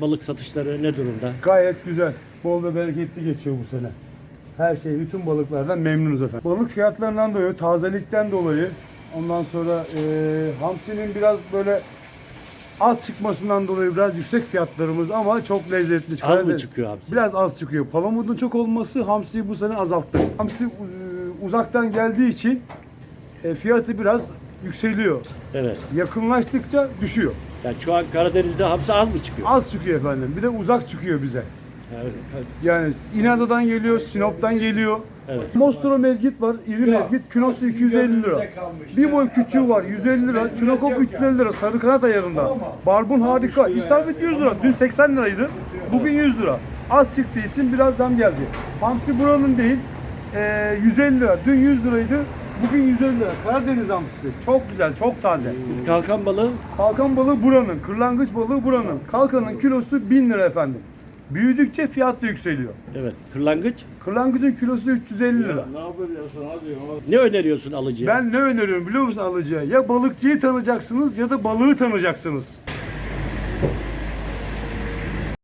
balık satışları ne durumda? Gayet güzel. Bol ve bereketli geçiyor bu sene. Her şey, bütün balıklardan memnunuz efendim. Balık fiyatlarından dolayı, tazelikten dolayı, ondan sonra e, hamsinin biraz böyle az çıkmasından dolayı biraz yüksek fiyatlarımız ama çok lezzetli. Az mı çıkıyor hamsi? Biraz az çıkıyor. Palamudun çok olması hamsiyi bu sene azalttı. Hamsi e, uzaktan geldiği için e, fiyatı biraz yükseliyor. Evet. Yakınlaştıkça düşüyor. Yani şu an Karadeniz'de hamsi az mı çıkıyor? Az çıkıyor efendim. Bir de uzak çıkıyor bize. Evet. Yani İnada'dan geliyor, Sinop'tan geliyor. Evet. Mostro mezgit var, iri mezgit, kilosu 250 lira. Bir boy küçüğü var 150 lira, çinokop 350 lira, sarı kanat ayarında. Barbun harika, istavrit 100 lira, dün 80 liraydı, bugün 100 lira. Az çıktığı için biraz zam geldi. Hamsi buranın değil, eee, 150 lira, dün 100 liraydı, bugün 150 lira. Karadeniz hamsisi, çok güzel, çok taze. Kalkan balığı Kalkan balığı buranın, kırlangıç balığı buranın. Kalkanın kilosu 1000 lira efendim. Büyüdükçe fiyat da yükseliyor. evet. Kırlangıç. Kırlangıcın kilosu 350 lira. Ne yapıyorsun hadi. Ne öneriyorsun alıcıya? Ben ne öneriyorum biliyor musun alıcıya? Ya balıkçıyı tanıyacaksınız ya da balığı tanıyacaksınız.